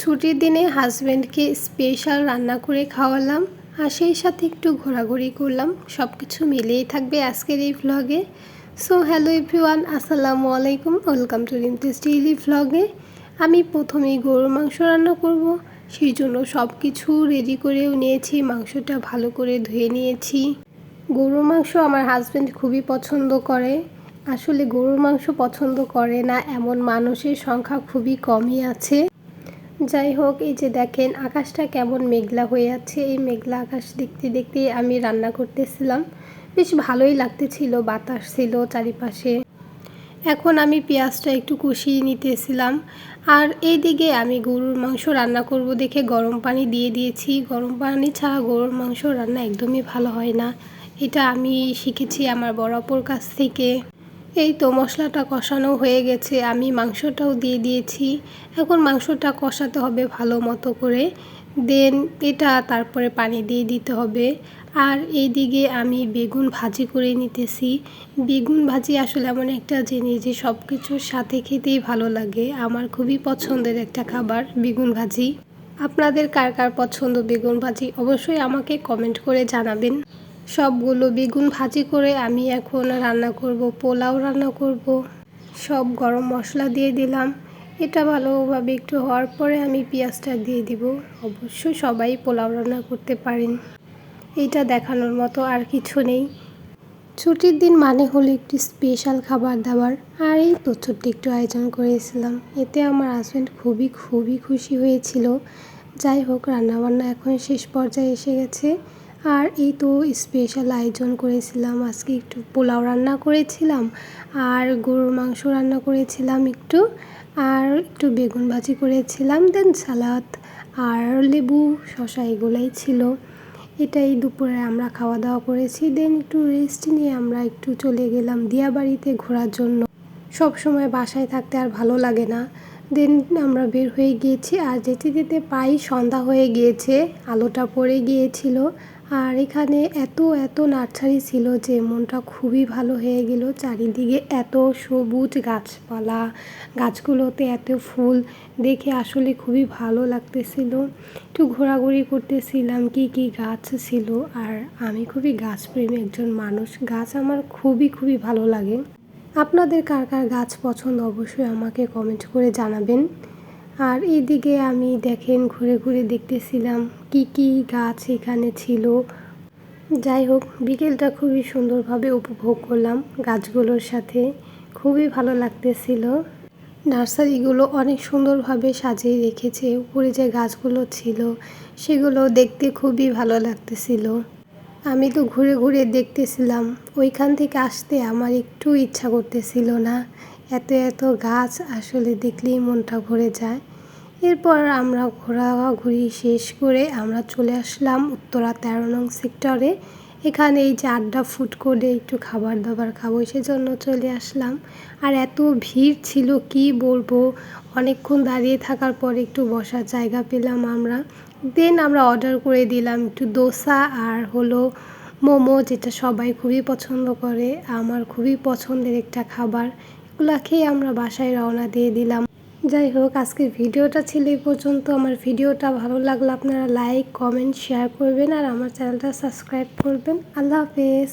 ছুটির দিনে হাজব্যান্ডকে স্পেশাল রান্না করে খাওয়ালাম আর সেই সাথে একটু ঘোরাঘুরি করলাম। সব কিছু মিলিয়েই থাকবে আজকের এই ভ্লগে সো হ্যালো এভরিওয়ান আসসালামু আলাইকুম ওয়েলকাম টু রিমতেস ডেইলি ভ্লগে আমি প্রথমেই গরুর মাংস রান্না করব, সেই জন্য সব কিছু রেডি করেও নিয়েছি, মাংসটা ভালো করে ধুয়ে নিয়েছি। গরুর মাংস আমার হাজব্যান্ড খুবই পছন্দ করে। আসলে গরুর মাংস পছন্দ করে না, এমন মানুষের সংখ্যা খুবই কমই আছে। যাই হোক, এই যে দেখেন আকাশটা কেমন মেঘলা হয়ে আছে। এই মেঘলা আকাশ দেখতে দেখতে আমি রান্না করতেছিলাম। বেশ ভালোই লাগতেছিল, বাতাস ছিল চারিপাশে। এখন আমি পেঁয়াজটা একটু কষিয়ে নিতেছিলাম। আর এই দিকে আমি গরুর মাংস রান্না করব দেখে গরম পানি দিয়ে দিয়েছি। গরম পানি ছাড়া গরুর মাংস রান্না একদমই ভালো হয় না। এটা আমি শিখেছি আমার বড়াপোর কাছ থেকে। এই তো মশলাটা কষানো হয়ে গেছে, আমি মাংসটাও দিয়ে দিয়েছি। এখন মাংসটা কষাতে হবে ভালো মতো করে। দেন এটা তারপরে পানি দিয়ে দিতে হবে। আর এই দিকে আমি বেগুন ভাজি করে নিতেছি। বেগুন ভাজি আসলে এমন একটা জিনিস যে সব কিছুর সাথে খেতেই ভালো লাগে। আমার খুবই পছন্দের একটা খাবার বেগুন ভাজি। আপনাদের কার কার পছন্দ বেগুন ভাজি অবশ্যই আমাকে কমেন্ট করে জানাবেন। সবগুলো বেগুন ভাজি করে আমি এখন রান্না করব, পোলাও রান্না করব। সব গরম মশলা দিয়ে দিলাম। এটা ভালোভাবে একটু হওয়ার পরে আমি পেঁয়াজটা দিয়ে দিব। অবশ্যই সবাই পোলাও রান্না করতে পারেন। এটা দেখানোর মতো আর কিছু নেই। ছুটির দিন মানে হলো একটু স্পেশাল খাবার দাবার। আর এই তো একটু আয়োজন করেছিলাম। এতে আমার হাজব্যান্ড খুবই খুবই খুশি হয়েছিল। যাই হোক, রান্নাবান্না এখন শেষ পর্যায়ে এসে গেছে। আর এই তো স্পেশাল আয়োজন করেছিলাম। আজকে একটু পোলাও রান্না করেছিলাম আর গরুর মাংস রান্না করেছিলাম একটু আর একটু বেগুন ভাজি করেছিলাম দেন সালাদ আর লেবু শশা এগুলোই ছিল। এটাই দুপুরে আমরা খাওয়া দাওয়া করেছি দেন একটু রেস্ট নিয়ে আমরা একটু চলে গেলাম দিয়াবাড়িতে ঘোরার জন্য। সব সময় বাসায় থাকতে আর ভালো লাগে না। দেন আমরা বের হয়ে গিয়েছি আর যেতে যেতে প্রায় সন্ধ্যা হয়ে গিয়েছে, আলোটা পড়ে গিয়েছিল। আর এখানে এত এত নার্সারি ছিল যে মনটা খুবই ভালো হয়ে গেল। চারিদিকে এত সবুজ গাছপালা, গাছগুলোতে এত ফুল, দেখে আসলে খুবই ভালো লাগতেছিল। একটু ঘোরাঘুরি করতেছিলাম কি কি গাছ ছিল। আর আমি খুবই গাছপ্রেমী একজন মানুষ, গাছ আমার খুবই খুবই ভালো লাগে। আপনাদের কার কার গাছ পছন্দ অবশ্যই আমাকে কমেন্ট করে জানাবেন। আর এইদিকে আমি দেখেন, ঘুরে ঘুরে দেখতেছিলাম কি কি গাছ এখানে ছিল। যাই হোক, বিকেলটা খুবই সুন্দরভাবে উপভোগ করলাম গাছগুলোর সাথে। খুবই ভালো লাগতেছিল। নার্সারিগুলো অনেক সুন্দরভাবে সাজিয়ে রেখেছে। উপরে যে গাছগুলো ছিল, সেগুলো দেখতে খুবই ভালো লাগতেছিল। আমি তো ঘুরে ঘুরে দেখতেছিলাম, ওইখান থেকে আসতে আমার একটু ইচ্ছা করতেছিল না। এত এত গাছ আসলে দেখলেই মনটা ভরে যায়। এরপর আমরা ঘোরাঘুরি শেষ করে আমরা চলে আসলাম উত্তরা তেরো নং সেক্টরে। এখানে এই যে আড্ডা ফুড কোর্টে একটু খাবার দাবার খাব, সেজন্য চলে আসলাম। আর এত ভিড় ছিল, কি বলব? অনেকক্ষণ দাঁড়িয়ে থাকার পর একটু বসার জায়গা পেলাম আমরা। দেন আমরা অর্ডার করে দিলাম একটু দোসা আর হলো মোমো, যেটা সবাই খুবই পছন্দ করে। আমার খুবই পছন্দের একটা খাবার। এগুলো খেয়ে আমরা বাসায় রওনা দিয়ে দিলাম। যাই হোক আজকের ভিডিওটা ছিল এই পর্যন্ত। আমার ভিডিওটা ভালো লাগলে আপনারা লাইক কমেন্ট শেয়ার করবেন আর আমার চ্যানেলটা সাবস্ক্রাইব করবেন। আল্লাহ হাফেজ।